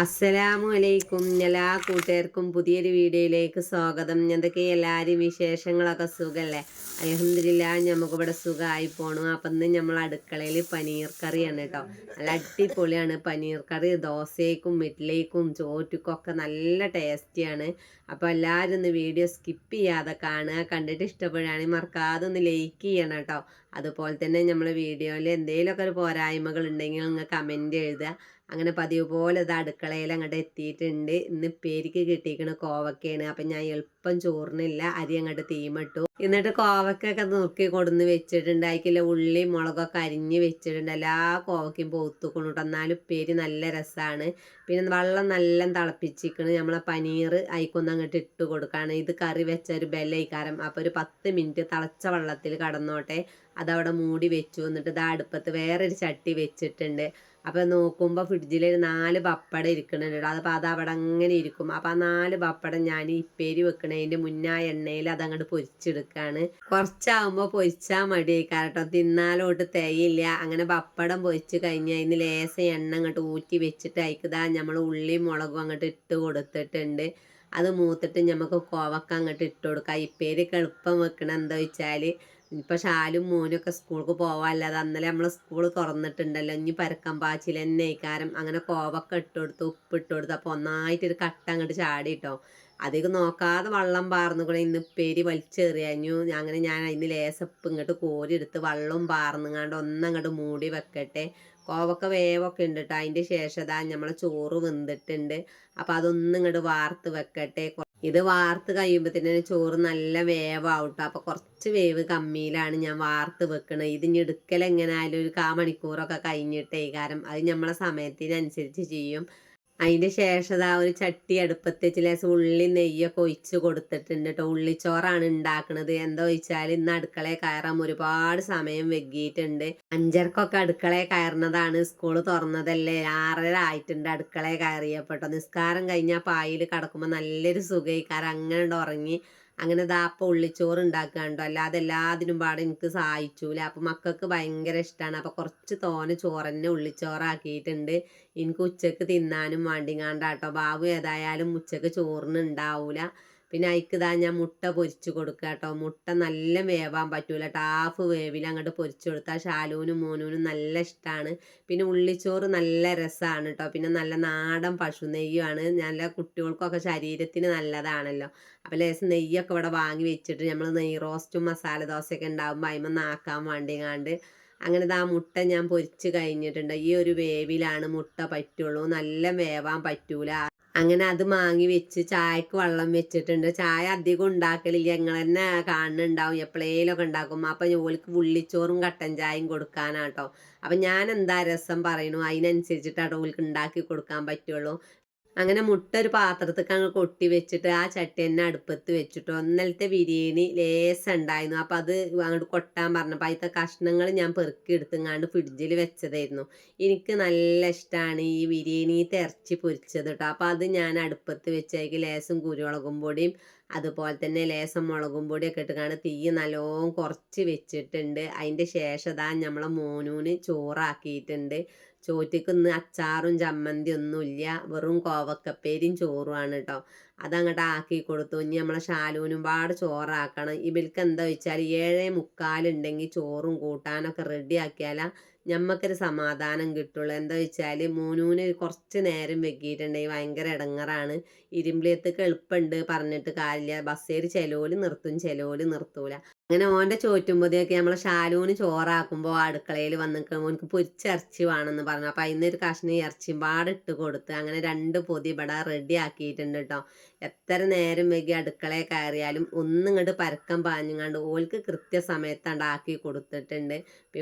അസ്സലാമു അലൈക്കും എല്ലാ കൂട്ടുകാർക്കും പുതിയൊരു വീഡിയോയിലേക്ക് സ്വാഗതം. എന്തൊക്കെ എല്ലാവരും വിശേഷങ്ങളൊക്കെ സുഖമല്ലേ അലഹമില്ല നമുക്കിവിടെ സുഖമായി പോണു. അപ്പം ഇന്ന് നമ്മൾ അടുക്കളയിൽ പനീർ കറിയാണ് കേട്ടോ. നല്ല അടിപൊളിയാണ് പനീർ കറി. ദോശയ്ക്കും ഇഡ്ഡലിക്കും ചോറ്റുക്കൊക്കെ നല്ല ടേസ്റ്റിയാണ്. അപ്പോൾ എല്ലാവരും ഒന്ന് വീഡിയോ സ്കിപ്പ് ചെയ്യാതെ കാണുക. കണ്ടിട്ട് ഇഷ്ടപ്പെടുകയാണെങ്കിൽ മറക്കാതെ ഒന്ന് ലൈക്ക് ചെയ്യണം കേട്ടോ. അതുപോലെ തന്നെ നമ്മളെ വീഡിയോയിൽ എന്തെങ്കിലുമൊക്കെ ഒരു പോരായ്മകൾ ഉണ്ടെങ്കിൽ നിങ്ങൾ കമന്റ് എഴുതുക അങ്ങനെ പതിവ് പോലെ ഇത് അടുക്കളയിൽ അങ്ങോട്ട് എത്തിയിട്ടുണ്ട്. ഇന്ന് പേരിക്ക് കിട്ടിയിരിക്കണ കോവക്കയാണ്. അപ്പം ഞാൻ എളുപ്പം ചോറിനില്ല അരി അങ്ങോട്ട് തീമിട്ടു എന്നിട്ട് കോവക്കൊക്കെ നോക്കി കൊടുന്ന് വെച്ചിട്ടുണ്ട് അതിക്കില്ല ഉള്ളി മുളകൊക്കെ അരിഞ്ഞ് വെച്ചിട്ടുണ്ട്. എല്ലാ കോവക്കയും പോത്തുക്കണം കേട്ടോ. എന്നാലും ഉപ്പേരി നല്ല രസമാണ് പിന്നെ വെള്ളം നല്ല തിളപ്പിച്ചിരിക്കണം. നമ്മളെ പനീർ അയിക്കൊന്ന് അങ്ങോട്ട് ഇട്ട് കൊടുക്കുകയാണ് ഇത് കറി വെച്ച ഒരു ബെല്ലൈക്കാരം. അപ്പോൾ ഒരു പത്ത് മിനിറ്റ് തിളച്ച വെള്ളത്തിൽ കടന്നോട്ടെ. അതവിടെ മൂടി വെച്ചു. എന്നിട്ട് ഇത് അടുപ്പത്ത് വേറൊരു ചട്ടി വെച്ചിട്ടുണ്ട്. അപ്പോൾ നോക്കുമ്പോൾ ഫ്രിഡ്ജിൽ ഒരു നാല് പപ്പടം ഇരിക്കുന്നുണ്ട് അതപ്പോൾ അത് അവിടെ അങ്ങനെ ഇരിക്കും. അപ്പോൾ ആ നാല് പപ്പടം ഞാൻ ഇപ്പേരി വെക്കണതിന്റെ മുന്നേ ആ എണ്ണയിൽ അതങ്ങോട്ട് പൊരിച്ചെടുക്കുകയാണ് കുറച്ചാകുമ്പോൾ പൊരിച്ചാൽ മടിയായി കാരണം തിന്നാലോട്ട് തേയില്ല അങ്ങനെ പപ്പടം പൊരിച്ച് കഴിഞ്ഞ് അതിന് ലേശം എണ്ണ അങ്ങോട്ട് ഊറ്റി വെച്ചിട്ട് അയക്കുതാ നമ്മൾ ഉള്ളിയും മുളകും അങ്ങോട്ട് ഇട്ട് കൊടുത്തിട്ടുണ്ട്. അത് മൂത്തിട്ട് നമുക്ക് കോവക്ക അങ്ങോട്ട് ഇട്ട് കൊടുക്കാം. ഇപ്പേരിക്ക് എളുപ്പം വെക്കണം എന്താ വെച്ചാൽ ഇപ്പം ഷാലും മോനൊക്കെ സ്കൂൾക്ക് പോവാല്ലാതെ അന്നലെ നമ്മൾ സ്കൂൾ തുറന്നിട്ടുണ്ടല്ലോ. ഇനി പരക്കം പാച്ചിൽ തന്നെ അങ്ങനെ കോവക്ക ഇട്ട് കൊടുത്ത് ഉപ്പ് ഇട്ട് കൊടുത്ത്. അപ്പോൾ ഒന്നായിട്ടൊരു കട്ട അങ്ങോട്ട് ചാടി കേട്ടോ നോക്കാതെ വള്ളം പാർന്നു കൂടെ ഇന്ന് പേരി വലിച്ചെറിയഞ്ഞു അങ്ങനെ ഞാൻ അതിന് ലേസപ്പ് ഇങ്ങോട്ട് കോരി എടുത്ത് വെള്ളം പാർന്നുങ്ങാണ്ട് ഒന്നങ്ങോട്ട് മൂടി വെക്കട്ടെ. കോവക്ക വേവൊക്കെ ഉണ്ട് കേട്ടോ അതിന്റെ ശേഷം നമ്മളെ ചോറ് വെന്തിട്ടുണ്ട്. അപ്പോൾ അതൊന്നും ഇങ്ങോട്ട് വാർത്ത് വെക്കട്ടെ. ഇത് വാർത്ത് കഴിയുമ്പോഴത്തേന് ചോറ് നല്ല വേവാവട്ടോ. അപ്പോൾ കുറച്ച് വേവ് കമ്മിയിലാണ് ഞാൻ വാർത്ത് വെക്കണത്. ഇത് ഇനി എടുക്കൽ എങ്ങനെയായാലും ഒരു കാ മണിക്കൂറൊക്കെ കഴിഞ്ഞിട്ടേ. കാരണം അത് നമ്മളെ സമയത്തിനനുസരിച്ച് ചെയ്യും. അതിന്റെ ശേഷം ആ ഒരു ചട്ടി അടുപ്പത്ത് ലേശം ഉള്ളി നെയ്യൊക്കെ ഒഴിച്ച് കൊടുത്തിട്ടുണ്ട് കേട്ടോ ഉള്ളിച്ചോറാണ് ഉണ്ടാക്കുന്നത് എന്താ വെച്ചാൽ ഇന്ന് അടുക്കളയിൽ കയറാൻ ഒരുപാട് സമയം വെക്കിയിട്ടുണ്ട് അഞ്ചരക്കൊക്കെ അടുക്കളയിൽ കയറുന്നതാണ് സ്കൂൾ തുറന്നതല്ലേ. ആറര ആയിട്ടുണ്ട് അടുക്കളയിൽ കയറിയപ്പെട്ടോ നിസ്കാരം കഴിഞ്ഞാൽ പായിൽ കിടക്കുമ്പോൾ നല്ലൊരു സുഖയിക്കാരം അങ്ങനെ ഉറങ്ങി അങ്ങനെ ദാപ്പ ഉള്ളിച്ചോറ് ഉണ്ടാക്കാണ്ടോ അല്ലാതെ എല്ലാത്തിനും പാടെ എനിക്ക് സഹായിച്ചൂല? അപ്പം മക്കൾക്ക് ഭയങ്കര ഇഷ്ടമാണ് അപ്പം കുറച്ച് തോനെ ചോറന്നെ ഉള്ളിച്ചോറാക്കിയിട്ടുണ്ട്. എനിക്ക് ഉച്ചയ്ക്ക് തിന്നാനും വേണ്ടിങ്ങാണ്ടാട്ടോ. ബാബു ഏതായാലും ഉച്ചയ്ക്ക് ചോറിന് ഉണ്ടാവൂല. പിന്നെ അതിക്ക് ഇതാ ഞാൻ മുട്ട പൊരിച്ച് കൊടുക്കുക കേട്ടോ മുട്ട നല്ല വേവാൻ പറ്റൂല ടാഫ് വേവിൽ അങ്ങോട്ട് പൊരിച്ചു കൊടുത്താൽ ഷാലൂനും മോനൂനും നല്ല ഇഷ്ടമാണ് പിന്നെ ഉള്ളിച്ചോറ് നല്ല രസമാണ് കേട്ടോ പിന്നെ നല്ല നാടൻ പശു നെയ്യുമാണ്. നല്ല കുട്ടികൾക്കൊക്കെ ശരീരത്തിന് നല്ലതാണല്ലോ. അപ്പോൾ ലേശം നെയ്യൊക്കെ ഇവിടെ വാങ്ങി വെച്ചിട്ട് നമ്മൾ നെയ്യ് റോസ്റ്റും മസാല ദോശയൊക്കെ ഉണ്ടാകുമ്പോൾ അതിമ നാക്കാൻ വേണ്ടിങ്ങാണ്ട് അങ്ങനെ ആ മുട്ട ഞാൻ പൊരിച്ച് കഴിഞ്ഞിട്ടുണ്ട്. ഈ ഒരു വേവിലാണ് മുട്ട പറ്റുള്ളൂ. നല്ല വേവാൻ പറ്റൂല. അങ്ങനെ അത് മാങ്ങി വെച്ച് ചായക്ക് വെള്ളം വെച്ചിട്ടുണ്ട്. ചായ അധികം ഉണ്ടാക്കലില്ല. ഞങ്ങൾ തന്നെ കാണുന്നുണ്ടാവും. എപ്പോഴേലൊക്കെ ഉണ്ടാക്കും. അപ്പം ജോലിക്ക് ഉള്ളിച്ചോറും കട്ടൻ ചായയും കൊടുക്കാനാട്ടോ. അപ്പം ഞാൻ എന്താ രസം പറയണു? അതിനനുസരിച്ചിട്ടാട്ടോ ഓൾക്ക് ഉണ്ടാക്കി കൊടുക്കാൻ പറ്റുള്ളൂ. അങ്ങനെ മുട്ട ഒരു പാത്രത്തേക്ക് അങ്ങ് കൊട്ടി വെച്ചിട്ട് ആ ചട്ടി തന്നെ അടുപ്പത്ത് വെച്ചിട്ട് ഒന്നലത്തെ ബിരിയാണി ലേസം ഉണ്ടായിരുന്നു. അപ്പം അത് അങ്ങോട്ട് കൊട്ടാൻ പറഞ്ഞപ്പോൾ അതിലത്തെ കഷ്ണങ്ങൾ ഞാൻ പെറുക്കി എടുത്തുങ്ങാണ്ട് ഫ്രിഡ്ജിൽ വെച്ചതായിരുന്നു. എനിക്ക് നല്ല ഇഷ്ടമാണ് ഈ ബിരിയാണി തിരച്ചി പൊരിച്ചത് കേട്ടോ അപ്പം അത് ഞാൻ അടുപ്പത്ത് വെച്ചേക്ക് ലേസും കുരുമുളകും പൊടിയും അതുപോലെ തന്നെ ലേസം മുളകും പൊടിയൊക്കെ ഇട്ടിട്ടാണ് തീ നല്ലോണം കുറച്ച് വെച്ചിട്ടുണ്ട്. അതിന്റെ ശേഷം ഇതാ നമ്മളെ മോനൂന് ചോറാക്കിയിട്ടുണ്ട് ചോറ്റിക്ക് ഇന്ന് അച്ചാറും ചമ്മന്തി ഒന്നുമില്ല വെറും കോവക്കപ്പേരിയും ചോറുമാണ് കേട്ടോ അതങ്ങോട്ട് ആക്കി കൊടുത്തു. ഇനി നമ്മളെ ശാലൂനും പാട് ചോറാക്കണം. ഇവർക്ക് എന്താ വെച്ചാൽ ഏഴേ മുക്കാലുണ്ടെങ്കിൽ ചോറും കൂട്ടാനൊക്കെ റെഡി ഞമ്മക്കൊരു സമാധാനം കിട്ടുള്ളൂ. എന്താ വെച്ചാൽ മോനൂന് കുറച്ച് നേരം വെക്കിയിട്ടുണ്ടെങ്കിൽ ഭയങ്കര ഇടങ്ങറാണ് ഇരുമ്പിളിയത്തേക്ക് എളുപ്പമുണ്ട് പറഞ്ഞിട്ട് കാര്യമില്ല ബസ്സേര് ചിലവിൽ നിർത്തും ചിലവിൽ നിർത്തൂല. അങ്ങനെ ഓന്റെ ചോറ്റുമ്പതിയൊക്കെ നമ്മളെ ഷാലൂന് ചോറാക്കുമ്പോൾ അടുക്കളയിൽ വന്നിട്ട് ഓനക്ക് പൊരിച്ച ഇറച്ചി വേണമെന്ന് പറഞ്ഞു. അപ്പൊ അതിന്നൊരു കഷ്ണം ഇറച്ചിയും പാടിട്ട് കൊടുത്ത് അങ്ങനെ രണ്ട് പൊതി ഇവിടെ റെഡി ആക്കിയിട്ടുണ്ട് കേട്ടോ എത്ര നേരം വൈകി അടുക്കളയിൽ കയറിയാലും ഒന്നും ഇങ്ങോട്ട് പരക്കം പാഞ്ഞുങ്ങാണ്ട് ഓൾക്ക് കൃത്യസമയത്താണ്ട് ആക്കി കൊടുത്തിട്ടുണ്ട്.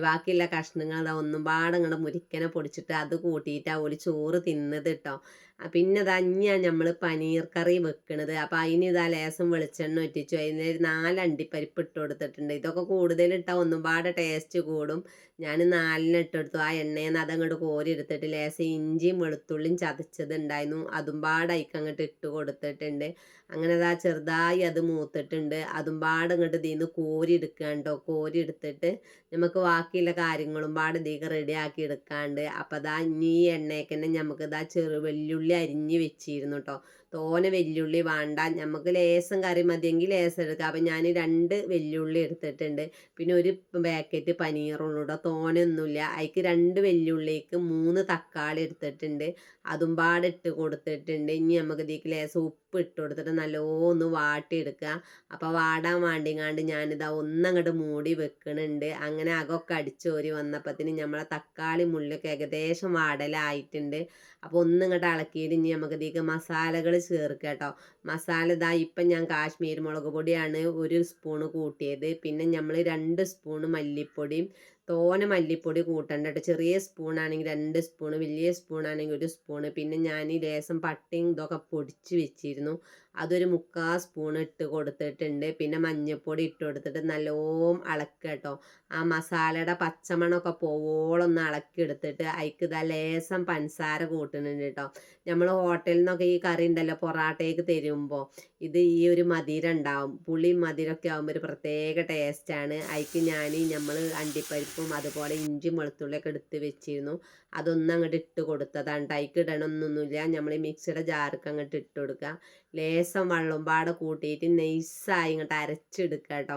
ബാക്കിയുള്ള കഷ്ണങ്ങൾ ഒന്നും പാടങ്ങോട്ട് മുരിക്കനെ പൊടിച്ചിട്ട് അത് കൂട്ടിയിട്ടാണ് ഓൽ ചോറ് തിന്നത് കേട്ടോ പിന്നെ തന്നെയാണ് നമ്മൾ പനീർ കറി വെക്കണത്. അപ്പോൾ അതിന് ഇതാ ലേസം വെളിച്ചെണ്ണ ഒറ്റിച്ചു. അതിന് നാല് അണ്ടിപ്പരിപ്പ് ഇട്ട് കൊടുത്തിട്ടുണ്ട്. ഇതൊക്കെ കൂടുതൽ ഇട്ടാൽ ഒന്നും പാടെ ടേസ്റ്റ് കൂടും. ഞാൻ നാലിന് ഇട്ടെടുത്തു. ആ എണ്ണയിൽ നിന്ന് അതങ്ങോട്ട് കോരി എടുത്തിട്ട് ലേശം ഇഞ്ചിയും വെളുത്തുള്ളിയും ചതച്ചത് ഉണ്ടായിരുന്നു അതും പാട് അതിക്ക് അങ്ങോട്ട് ഇട്ട് കൊടുത്തിട്ടുണ്ട്. അങ്ങനെ അതാ ചെറുതായി അത് മൂത്തിട്ടുണ്ട്. അതും പാട് അങ്ങോട്ട് ഇതിൽ നിന്ന് കോരി എടുക്കാണ്ടോ കോരി എടുത്തിട്ട് നമുക്ക് ബാക്കിയുള്ള കാര്യങ്ങളും പാട് ഇതിലേക്ക് റെഡിയാക്കി എടുക്കാണ്ട്. അപ്പം അതാ ഇനി ഈ എണ്ണയ്ക്ക് തന്നെ നമുക്ക് ഇതാ ചെറു വെല്ലുള്ളി അരിഞ്ഞ് വെച്ചിരുന്നു കേട്ടോ തോനെ വെല്ലുള്ളി വേണ്ട. നമുക്ക് ലേസം കറി മതിയെങ്കിൽ ലേസം എടുക്കാം. അപ്പം ഞാൻ രണ്ട് വെല്ലുള്ളി എടുത്തിട്ടുണ്ട്. പിന്നെ ഒരു പാക്കറ്റ് പനീറുള്ളൂ കൂടെ തോനെ ഒന്നുമില്ല അതിക്ക് രണ്ട് വെല്ലുള്ളിക്ക് മൂന്ന് തക്കാളി എടുത്തിട്ടുണ്ട്. അതും പാടെ ഇട്ട് കൊടുത്തിട്ടുണ്ട്. ഇനി നമുക്ക് ഇതിലേക്ക് ലേസം ഉപ്പ് ഇട്ട് കൊടുത്തിട്ട് നല്ലോന്ന് വാട്ടിയെടുക്കുക. അപ്പോൾ വാടാൻ വേണ്ടിങ്ങാണ്ട് ഞാനിതാ ഒന്നങ്ങോട്ട് മൂടി വെക്കണുണ്ട്. അങ്ങനെ അകമൊക്കെ അടിച്ചോരി വന്നപ്പത്തിന് നമ്മളെ തക്കാളി മുള്ളൊക്കെ ഏകദേശം വാടലായിട്ടുണ്ട്. അപ്പോൾ ഒന്നിങ്ങോട്ട് ഇളക്കിയിട്ട് ഇനി നമുക്ക് ഇതിലേക്ക് മസാലകൾ ചേർക്കുക കേട്ടോ മസാല ഇതാ ഇപ്പം ഞാൻ കാശ്മീർ മുളക് പൊടിയാണ് ഒരു സ്പൂണ് കൂട്ടിയത്. പിന്നെ നമ്മൾ രണ്ട് സ്പൂണ് മല്ലിപ്പൊടിയും തോനെ മല്ലിപ്പൊടി കൂട്ടണ്ട കേട്ടോ ചെറിയ സ്പൂണാണെങ്കിൽ രണ്ട് സ്പൂണ് വലിയ സ്പൂണാണെങ്കിൽ ഒരു സ്പൂണ്. പിന്നെ ഞാൻ ഈ ലേസം പട്ടിയും ഇതൊക്കെ പൊടിച്ച് വെച്ചിരുന്നു. അതൊരു മുക്കാൽ സ്പൂൺ ഇട്ട് കൊടുത്തിട്ടുണ്ട്. പിന്നെ മഞ്ഞൾപ്പൊടി ഇട്ട് കൊടുത്തിട്ട് നല്ലോം ഇളക്കുക കേട്ടോ ആ മസാലയുടെ പച്ചമണമൊക്കെ പോവോളം ഒന്ന് ഇളക്കി എടുത്തിട്ട് അതിക്ക് ഇതാ ലേസം പഞ്ചസാര കൂട്ടുന്നുണ്ട് കേട്ടോ നമ്മൾ ഹോട്ടലിൽ നിന്നൊക്കെ ഈ കറി ഉണ്ടല്ലോ പൊറാട്ടയ്ക്ക് തരുമ്പോൾ ഇത് ഈ ഒരു മധുരം ഉണ്ടാവും. പുളി മധുരമൊക്കെ ആകുമ്പോൾ ഒരു പ്രത്യേക ടേസ്റ്റാണ് അതിക്ക് ഞാൻ നമ്മൾ അണ്ടിപ്പരിപ്പും അതുപോലെ ഇഞ്ചി വെളുത്തുള്ളിയൊക്കെ എടുത്ത് വെച്ചിരുന്നു. അതൊന്നും അങ്ങോട്ട് ഇട്ട് കൊടുത്തതാണ് ടൈക്ക് ഇടണമെന്നൊന്നുമില്ല നമ്മൾ ഈ മിക്സിയുടെ ജാർക്ക് അങ്ങോട്ട് ഇട്ട് കൊടുക്കുക ലേസം വെള്ളം പാടെ കൂട്ടിയിട്ട് നൈസായി ഇങ്ങോട്ട് അരച്ചെടുക്കുക കേട്ടോ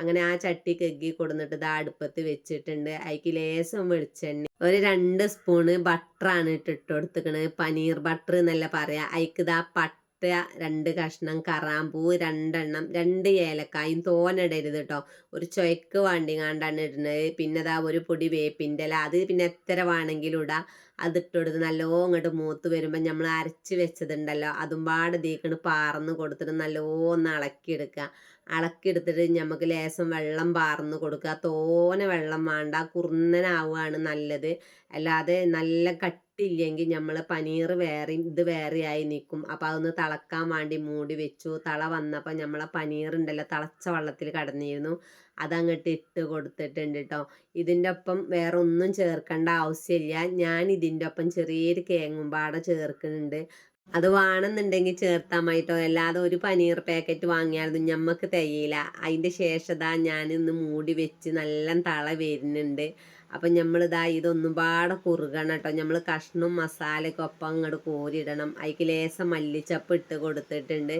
അങ്ങനെ ആ ചട്ടി കെഗ്ഗി കൊടുന്നിട്ട് ഇത് അടുപ്പത്ത് വെച്ചിട്ടുണ്ട്. അതിക്ക് ലേസം വെളിച്ചെണ്ണ ഒരു രണ്ട് സ്പൂണ് ബട്ടറാണ് ഇട്ടിട്ട് കൊടുത്തിക്കണത് പനീർ ബട്ടർ എന്നല്ല പറയാ. അതിക്ക് ഇതാ പട്ട രണ്ട് കഷ്ണം കറാമ്പൂ രണ്ടെണ്ണം രണ്ട് ഏലക്കായും തോനിടരുത് കേട്ടോ ഒരു ചൊയക്ക് വാണ്ടിങ്ങാണ്ടാണ് ഇടുന്നത്. പിന്നെ അതാ ഒരു പൊടി വേപ്പിന്റെ ഇല. അത് പിന്നെ എത്ര വേണമെങ്കിലും ഇടാം. അതിട്ടെടുത്ത് നല്ലോ ഇങ്ങോട്ട് മൂത്ത് വരുമ്പോൾ നമ്മൾ അരച്ച് വെച്ചതുണ്ടല്ലോ. അതും പാടെ തീക്കണ് പാർന്ന് കൊടുത്തിട്ട് നല്ലോ ഒന്ന് ഇളക്കിയെടുക്കുക. ഇളക്കിയെടുത്തിട്ട് നമുക്ക് ലേശം വെള്ളം പാർന്ന് കൊടുക്കുക. തോനെ വെള്ളം വേണ്ട. കുറുന്നനാവുകയാണ് നല്ലത്. അല്ലാതെ നല്ല കട്ടില്ലെങ്കിൽ നമ്മൾ പനീർ വേറെയും ഇത് വേറെയായി നിൽക്കും. അപ്പോൾ അതൊന്ന് തിളക്കാൻ വേണ്ടി മൂടി വെച്ചു. തള വന്നപ്പോൾ നമ്മളെ പനീർ ഉണ്ടല്ലോ തിളച്ച വെള്ളത്തിൽ കടന്നിരുന്നു. അതങ്ങോട്ട് ഇട്ട് കൊടുത്തിട്ടുണ്ട് കേട്ടോ ഇതിന്റെ ഒപ്പം വേറെ ഒന്നും ചേർക്കേണ്ട ആവശ്യമില്ല. ഞാൻ ഇതിന്റെ ഒപ്പം ചെറിയൊരു കേങ്ങുംപാട ചേർക്കുന്നുണ്ട്. അത് വേണമെന്നുണ്ടെങ്കിൽ ചേർത്താൽ മതിട്ടോ അല്ലാതെ ഒരു പനീർ പാക്കറ്റ് വാങ്ങിയാലും ഞമ്മക്ക് തികയില്ല. അതിന്റെ ശേഷതാ ഞാൻ ഇന്ന് മൂടി വെച്ച് നല്ല തള വരുന്നുണ്ട്. അപ്പം നമ്മളിതാ ഇതൊന്നും പാടെ കുറുകണം കേട്ടോ നമ്മൾ കഷ്ണവും മസാലയൊക്കെ ഒപ്പം അങ്ങോട്ട് കോരിയിടണം. അതിക്ക് ലേസം മല്ലിച്ചപ്പ് ഇട്ട് കൊടുത്തിട്ടുണ്ട്.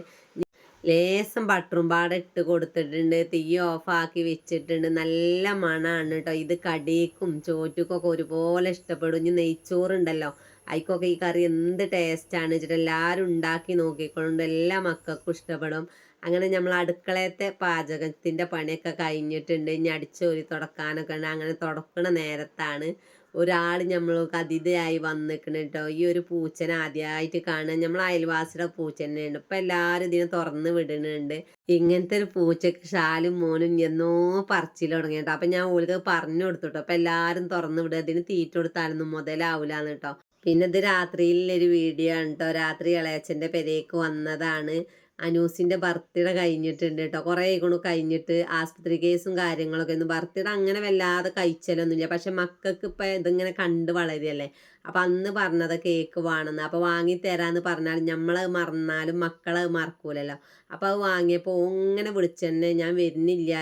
ലേസം ബട്ടറും പാടെ ഇട്ട് കൊടുത്തിട്ടുണ്ട്. തീ ഓഫാക്കി വെച്ചിട്ടുണ്ട്. നല്ല മണമാണ് കേട്ടോ ഇത് കടിക്കും ചോറ്റുക്കൊക്കെ ഒരുപോലെ ഇഷ്ടപ്പെടും. ഇനി നെയ്ച്ചോറുണ്ടല്ലോ. അതിക്കൊക്കെ ഈ കറി എന്ത് ടേസ്റ്റാണ് വെച്ചിട്ട് എല്ലാവരും ഉണ്ടാക്കി നോക്കിക്കൊണ്ട് എല്ലാ മക്കൾക്കും ഇഷ്ടപ്പെടും. അങ്ങനെ നമ്മൾ അടുക്കളത്തെ പാചകത്തിന്റെ പണിയൊക്കെ കഴിഞ്ഞിട്ടുണ്ട്. ഇനി അടിച്ചോരി തുടക്കാനൊക്കെ ഉണ്ട്. അങ്ങനെ തുടക്കണ നേരത്താണ് ഒരാൾ നമ്മൾക്ക് അതിഥിയായി വന്നിക്കണം കേട്ടോ ഈ ഒരു പൂച്ചനെ ആദ്യമായിട്ട് കാണുക നമ്മൾ അയൽവാസിയുടെ പൂച്ച തന്നെയുണ്ട് ഇപ്പം എല്ലാവരും ഇതിനെ തുറന്ന് വിടുന്നുണ്ട്. ഇങ്ങനത്തെ ഒരു പൂച്ചക്ക് ഷാലും മോനും എന്നോ പറച്ചിൽ തുടങ്ങി കേട്ടോ അപ്പം ഞാൻ ഓൾക്ക് പറഞ്ഞു കൊടുത്തു കേട്ടോ അപ്പം എല്ലാവരും തുറന്ന് വിടുക. ഇതിന് തീറ്റ കൊടുത്താലൊന്നും മുതലാവൂലെന്ന് കേട്ടോ പിന്നെ ഇത് രാത്രിയിലൊരു വീഡിയോ ആണ് കേട്ടോ രാത്രി ഇളയച്ചന്റെ പെരേക്ക് വന്നതാണ്. അനൂസിന്റെ ബർത്ത്ഡേ കഴിഞ്ഞിട്ടുണ്ട് കേട്ടോ കുറേ ഗുണ കഴിഞ്ഞിട്ട് ആസ്പത്രി കേസും കാര്യങ്ങളൊക്കെ. ഒന്ന് ബർത്ത്ഡേ അങ്ങനെ വല്ലാതെ കഴിച്ചലൊന്നുമില്ല. പക്ഷെ മക്കൾക്ക് ഇപ്പം ഇതിങ്ങനെ കണ്ട് വളരെയല്ലേ അപ്പം അന്ന് പറഞ്ഞത് കേക്ക് വേണമെന്ന് അപ്പോൾ വാങ്ങി തരാമെന്ന് പറഞ്ഞാൽ നമ്മൾ മറന്നാലും മക്കളെ മറക്കൂലല്ലോ. അപ്പോൾ അത് വാങ്ങിയപ്പോൾ ഇങ്ങനെ വിളിച്ചെന്നെ ഞാൻ വരുന്നില്ല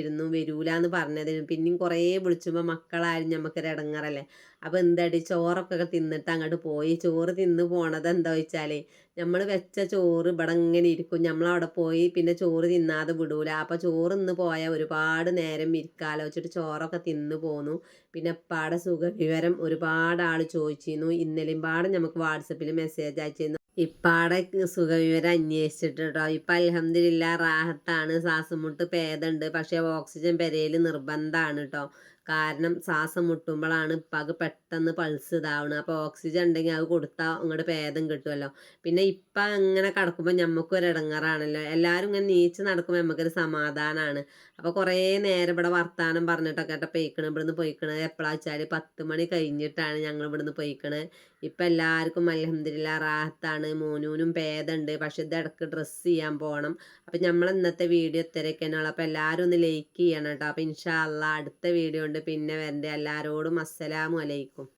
ഇരുന്നു. വരൂല എന്ന് പറഞ്ഞതിന് പിന്നെയും കുറേ വിളിച്ചുമ്പോൾ മക്കളായാലും നമുക്കൊരു ഇടങ്ങറല്ലേ അപ്പോൾ എന്താടി? ചോറൊക്കെ തിന്നിട്ട് അങ്ങോട്ട് പോയി. ചോറ് തിന്ന് പോണത് എന്താ വെച്ചാൽ നമ്മൾ വെച്ച ചോറ് ഇവിടെ ഇങ്ങനെ ഇരിക്കും. നമ്മളവിടെ പോയി പിന്നെ ചോറ് തിന്നാതെ വിടൂല. അപ്പോൾ ചോറ് ഇന്ന് പോയാൽ ഒരുപാട് നേരം ഇരിക്കാലോ വെച്ചിട്ട് ചോറൊക്കെ തിന്ന് പോന്നു. പിന്നെ പാടെ സുഖവിവരം ഒരുപാട് ആൾ ചോദിച്ചിരുന്നു. ഇന്നലെയും പാടെ നമുക്ക് വാട്സപ്പിൽ മെസ്സേജ് അയച്ചിരുന്നു. ഇപ്പാടെ സുഖവിവരം അന്വേഷിച്ചിട്ട് കേട്ടോ ഇപ്പം അലഹമില്ല റാഹത്താണ്. ശ്വാസം മുട്ട് ഭേദമുണ്ട് പക്ഷേ ഓക്സിജൻ പെരയിൽ നിർബന്ധമാണ് കേട്ടോ കാരണം ശ്വാസം മുട്ടുമ്പോഴാണ് ഇപ്പാക്ക് പെട്ടെന്ന് പൾസ് ഇതാവണം അപ്പോൾ ഓക്സിജൻ ഉണ്ടെങ്കിൽ അത് കൊടുത്താൽ അങ്ങോട്ട് ഭേദം കിട്ടുമല്ലോ പിന്നെ ഇപ്പം അങ്ങനെ കിടക്കുമ്പോൾ നമുക്കൊരു ഇടങ്ങാറാണല്ലോ എല്ലാവരും ഇങ്ങനെ നീച്ച് നടക്കുമ്പോൾ നമുക്കൊരു സമാധാനമാണ് അപ്പോൾ കുറേ നേരം ഇവിടെ വർത്താനം പറഞ്ഞിട്ടൊക്കെ ആട്ടെ പൊയ്ക്കണത് ഇവിടുന്ന് പോയിക്കണ്. എപ്പോഴാണെന്ന് വെച്ചാൽ പത്ത് മണി കഴിഞ്ഞിട്ടാണ് ഞങ്ങൾ ഇവിടുന്ന് പോയിക്കണ്. ഇപ്പം എല്ലാവർക്കും അലഹമില്ല റാഹത്താണ്. മോനൂനും ഭേദമുണ്ട് പക്ഷെ ഇത് ഇടയ്ക്ക് ഡ്രസ്സ് ചെയ്യാൻ പോകണം അപ്പം നമ്മൾ ഇന്നത്തെ വീഡിയോ ഇത്രയൊക്കെയാണ് അപ്പോൾ എല്ലാവരും ഒന്ന് ലൈക്ക് ചെയ്യണം കേട്ടോ. അപ്പോൾ ഇൻഷാ അടുത്ത വീഡിയോ കൊണ്ട് പിന്നെ വരണ്ടേ. എല്ലാവരോടും അസ്സലാമു അലൈക്കും.